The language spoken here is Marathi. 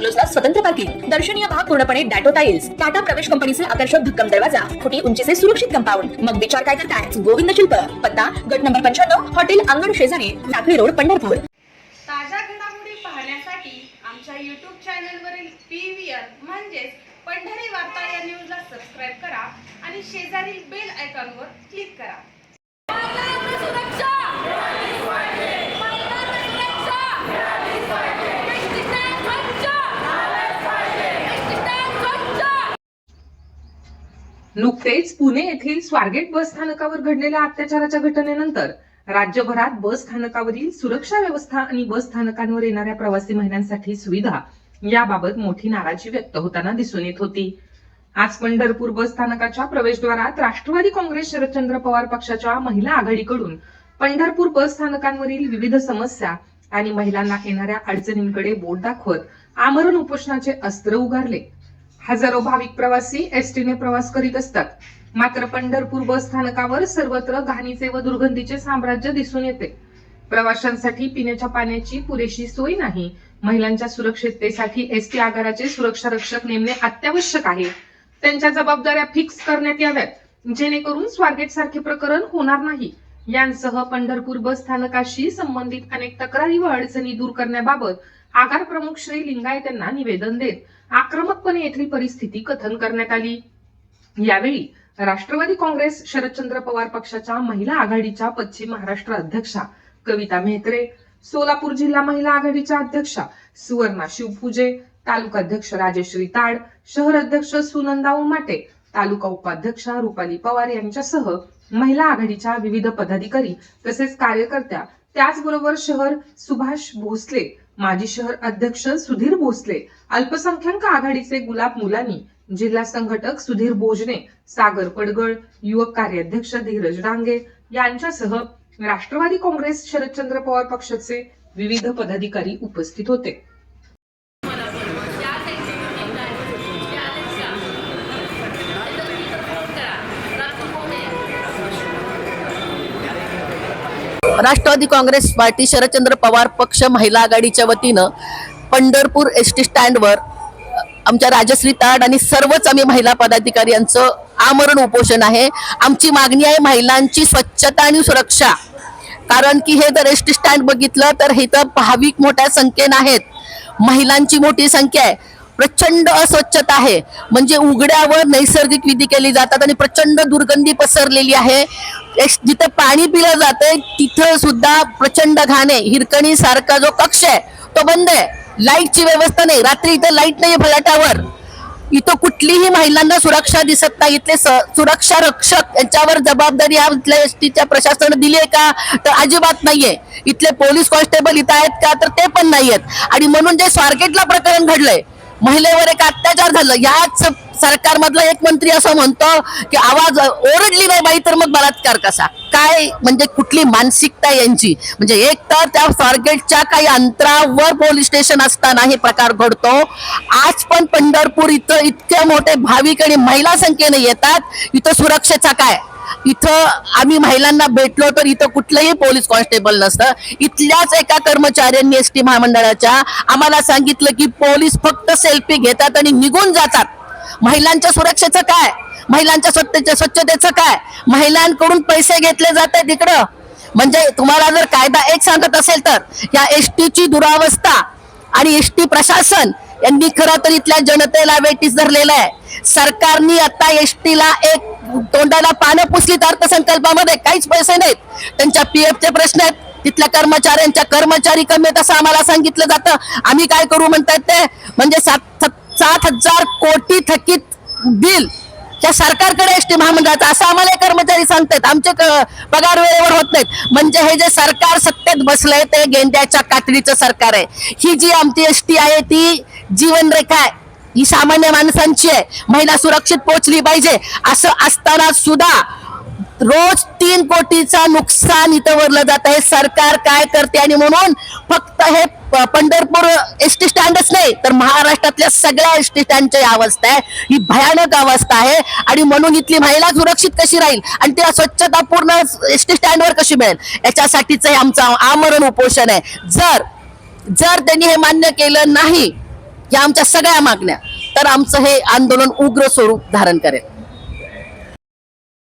बंगलोजला स्वतंत्र पार्किंग दर्शनीय भाग पूर्णपणे डॅटो टाइल्स टाटा प्रवेश कंपनीचे आकर्षक भक्कम दरवाजा खोटी उंचीचे सुरक्षित कंपाऊंड. मग विचार काय करताय? गोविंद शिल्प. पत्ता गट नंबर पंच्याण्णव हॉटेल अंगण शेजारी लाकडी रोड पंढरपूर. ताज्या घडामोडी पाहण्यासाठी आमच्या यूट्यूब चॅनलवरील पीव्हीआर म्हणजेच पंढरी वार्ता या न्यूजला सबस्क्राईब करा आणि शेजारील बेल आयकॉनवर क्लिक करा. नुकतेच पुणे येथील स्वारगेट बस स्थानकावर घडलेल्या अत्याचाराच्या घटनेनंतर राज्यभरात बस स्थानकावरील सुरक्षा व्यवस्था आणि बस स्थानकांवर येणाऱ्या प्रवासी महिलांसाठी सुविधा याबाबत मोठी नाराजी व्यक्त होताना दिसून येत होती. आज पंढरपूर बस स्थानकाच्या प्रवेशद्वारात राष्ट्रवादी काँग्रेस शरदचंद्र पवार पक्षाच्या महिला आघाडीकडून पंढरपूर बस स्थानकांवरील विविध समस्या आणि महिलांना येणाऱ्या अडचणींकडे बोट दाखवत आमरण उपोषणाचे अस्त्र उगारले. हजारो भाविक प्रवासी एसटीने प्रवास करीत असतात. मात्र पंढरपूर बस स्थानकावर सर्वत्र घाणीचे व दुर्गंधीचे साम्राज्य दिसून येते. प्रवाशांसाठी पिण्याच्या पाण्याची पुरेशी सोय नाही. महिलांच्या सुरक्षिततेसाठी एसटी आगाराचे सुरक्षा रक्षक नेमणे अत्यावश्यक आहे. त्यांच्या जबाबदाऱ्या फिक्स करण्यात याव्यात. जेणेकरून स्वारगेट सारखे प्रकरण होणार नाही. यांसह पंढरपूर बस स्थानकाशी संबंधित अनेक तक्रारी व अडचणी दूर करण्याबाबत आगार प्रमुख श्री लिंगायत यांना निवेदन देत आक्रमकपणे येथील परिस्थिती कथन करण्यात आली. यावेळी राष्ट्रवादी काँग्रेस शरदचंद्र पवार पक्षाच्या महिला आघाडीच्या पश्चिम महाराष्ट्र अध्यक्षा कविता मेहत्रे सोलापूर जिल्हा महिला आघाडीच्या अध्यक्षा सुवर्णा शिवपूजे तालुका अध्यक्ष राजेश्री ताड शहर अध्यक्ष सुनंदा उमाटे तालुका उपाध्यक्षा रुपाली पवार यांच्यासह महिला आघाडीच्या विविध पदाधिकारी तसेच कार्यकर्त्या त्याचबरोबर शहर सुभाष भोसले माजी शहर अध्यक्ष सुधीर भोसले अल्पसंख्याक आघाडीचे गुलाब मुलानी जिल्हा संघटक सुधीर भोजने सागर पडगळ युवक कार्याध्यक्ष धीरज डांगे यांच्यासह राष्ट्रवादी काँग्रेस शरदचंद्र पवार पक्षाचे विविध पदाधिकारी उपस्थित होते. राष्ट्रवादी काँग्रेस पार्टी शरदचंद्र पवार पक्ष महिला आघाडीच्या वतीनं पंढरपूर एस टी स्टँडवर आमच्या राजश्री ताड आणि सर्वच आम्ही महिला पदाधिकारी यांचं आमरण उपोषण आहे. आमची मागणी आहे महिलांची स्वच्छता आणि सुरक्षा. कारण की हे जर एस टी स्टँड बघितलं तर हे तर भाविक मोठ्या संख्येनं आहेत. महिलांची मोठी संख्या आहे. प्रचंड अस्वच्छता आहे. म्हणजे उघड्यावर नैसर्गिक विधी केली जातात आणि प्रचंड दुर्गंधी पसरलेली आहे. जिथं पाणी पिलं जाते तिथं सुद्धा प्रचंड घाण आहे हिरकणी सारखा जो कक्ष आहे तो बंद आहे. लाईटची व्यवस्था नाही. रात्री इथं लाइट नाही फलाटावर. इथं कुठलीही महिलांना सुरक्षा दिसत नाही. इथले स- सुरक्षा रक्षक यांच्यावर जबाबदारी हा इथल्या एस टीच्या प्रशासनाने दिली आहे का? तर अजिबात नाहीये. इथले पोलीस कॉन्स्टेबल इथं आहेत का? तर ते पण नाही आहेत आणि म्हणून जे स्वारगेटला प्रकरण घडलंय महिलेवर एक अत्याचार झालं. याच सरकारमधला एक मंत्री असं म्हणतो की आवाज ओरडली नाही बाई तर मग बलात्कार कसा? काय म्हणजे कुठली मानसिकता यांची? म्हणजे एक तर त्या स्वारगेटच्या काही अंतरावर पोलीस स्टेशन असताना हे प्रकार घडतो. आज पण पंढरपूर इथं इतके मोठे भाविक आणि महिला संख्येने येतात. इथं सुरक्षेचा काय? इथं आम्ही महिलांना भेटलो तर इथं कुठलंही पोलीस कॉन्स्टेबल नसतं. इथल्याच एका कर्मचाऱ्यांनी एस टी महामंडळाच्या आम्हाला सांगितलं की पोलीस फक्त सेल्फी घेतात आणि निघून जातात. महिलांच्या सुरक्षेचं काय? महिलांच्या स्वच्छतेच्या स्वच्छतेचं काय? महिलांकडून पैसे घेतले जात आहेत इकडं. म्हणजे तुम्हाला जर कायदा एक सांगत असेल तर या एस टीची दुरावस्था आणि एस टी प्रशासन यांनी खरं तर इथल्या जनतेला वेटीस धरलेलं आहे. सरकारनी आता एस टीला एक तोंडाला पानं पुसलीत अर्थसंकल्पामध्ये. काहीच पैसे नाहीत. त्यांच्या पी एफचे प्रश्न आहेत. तिथल्या कर्मचाऱ्यांच्या कर्मचारी कमी आहेत असं आम्हाला सांगितलं जातं. आम्ही काय करू म्हणतात ते? म्हणजे सात सात हजार कोटी थकीत बिल. त्या सरकारकडे एसटी महामंडळाचं असं आम्हाला कर्मचारी सांगतात आमचे क- पगार वेळेवर होत नाहीत. म्हणजे हे जे सरकार सत्तेत बसलंय ते गेंड्याच्या कातडीचं सरकार आहे. ही जी आमची एसटी आहे ती जीवनरेखा आहे. ही सामान्य माणसांची आहे. महिला सुरक्षित पोहोचली पाहिजे. असं असताना सुद्धा रोज तीन कोटीचा नुकसान इथं वरलं जात आहे. सरकार काय करते आणि म्हणून फक्त हे प- पंढरपूर एस टी स्टँडच नाही तर महाराष्ट्रातल्या सगळ्या एस टी स्टँडची अवस्था आहे. ही भयानक अवस्था आहे. आणि म्हणून इथली महिला सुरक्षित कशी राहील? आणि तिला स्वच्छता पूर्ण एस टी स्टँडवर कशी मिळेल? याच्यासाठीच हे आमचं आमरण उपोषण आहे. जर जर त्यांनी हे मान्य केलं नाही या आमच्या सगळ्या मागण्या तर आमचं हे आंदोलन उग्र स्वरूप धारण करेल.